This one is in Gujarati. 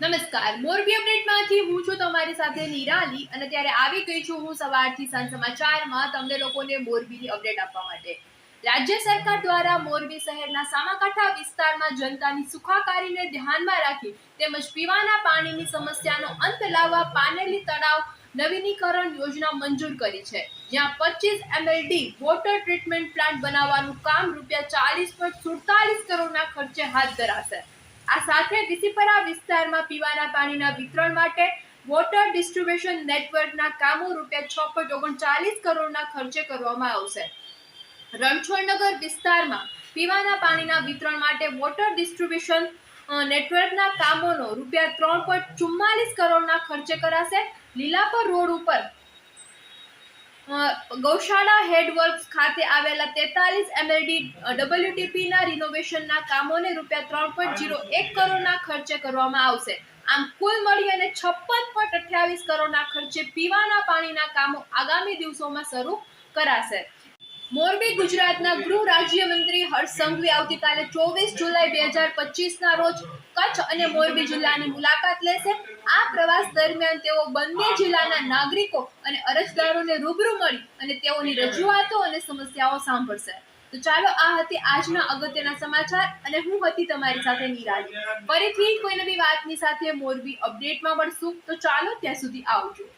નમસ્કાર. મોરબી અપડેટમાંથી હું છું તમારી સાથે નિરાલી અને ત્યારે આવી ગઈ છું હું સવારથી સાંજ સમાચારમાં તમને લોકોને મોરબીની અપડેટ આપવા માટે. રાજ્ય સરકાર દ્વારા મોરબી શહેરના સામાકાંઠા વિસ્તારમાં જનતાની સુખાકારીને ધ્યાનમાં રાખી તેમજ પીવાના પાણીની સમસ્યાનો અંત લાવવા પાનેલી તળાવ નવીનીકરણ યોજના મંજૂર કરી છે. જ્યાં પચીસ એમએલડી વોટર ટ્રીટમેન્ટ પ્લાન્ટ બનાવવાનું કામ રૂપિયા ચાલીસ પોઈન્ટ સુડતાલીસ કરોડના ખર્ચે હાથ ધરાશે. આ સાથે વિસીપરા વિસ્તારમાં પીવાના પાણીના વિતરણ માટે વોટર ડિસ્ટ્રીબ્યુશન નેટવર્કના કામો રૂપિયા છ પોઈન્ટ ઓગણચાલીસ કરોડના ખર્ચે કરવામાં આવશે. રણછોડનગર વિસ્તારમાં પીવાના પાણીના વિતરણ માટે વોટર ડિસ્ટ્રીબ્યુશન નેટવર્કના કામોનો રૂપિયા ત્રણ પોઈન્ટ ચુમ્માલીસ કરોડના ખર્ચે કરાશે. લીલાપર રોડ ઉપર ગૌશાળા હેડવર્ક્સ ખાતે આવેલા તેતાલીસ એમએલડી ડબલ્યુટીપીના રિનોવેશનના કામોને રૂપિયા ત્રણ પોઈન્ટ જીરો એક કરોડના ખર્ચે કરવામાં આવશે. આમ કુલ મળી અને છપ્પન પોઈન્ટ અઠ્યાવીસ કરોડના ખર્ચે પીવાના પાણીના કામો આગામી દિવસોમાં શરૂ કરાશે. મોરબી ગુજરાતના ગૃહ રાજ્યમંત્રી હર્ષ સંઘવી આવતીકાલે ચોવીસ જુલાઈ બે હજાર પચીસના રોજ કચ્છ અને મોરબી જિલ્લાની મુલાકાત લેશે. આ પ્રવાસ દરમિયાન તેઓ બંને જિલ્લાના નાગરિકો અને અરજદારોને રૂબરૂ મળી અને તેઓની રજૂઆતો અને સમસ્યાઓ સાંભળશે. તો ચાલો, આ હતી આજના અગત્યના સમાચાર અને હું હતી તમારી સાથે નિરાલી ફરીથી કોઈ નવી વાતની સાથે મોરબી અપડેટમાં મળશું. તો ચાલો, ત્યાં સુધી આવજો.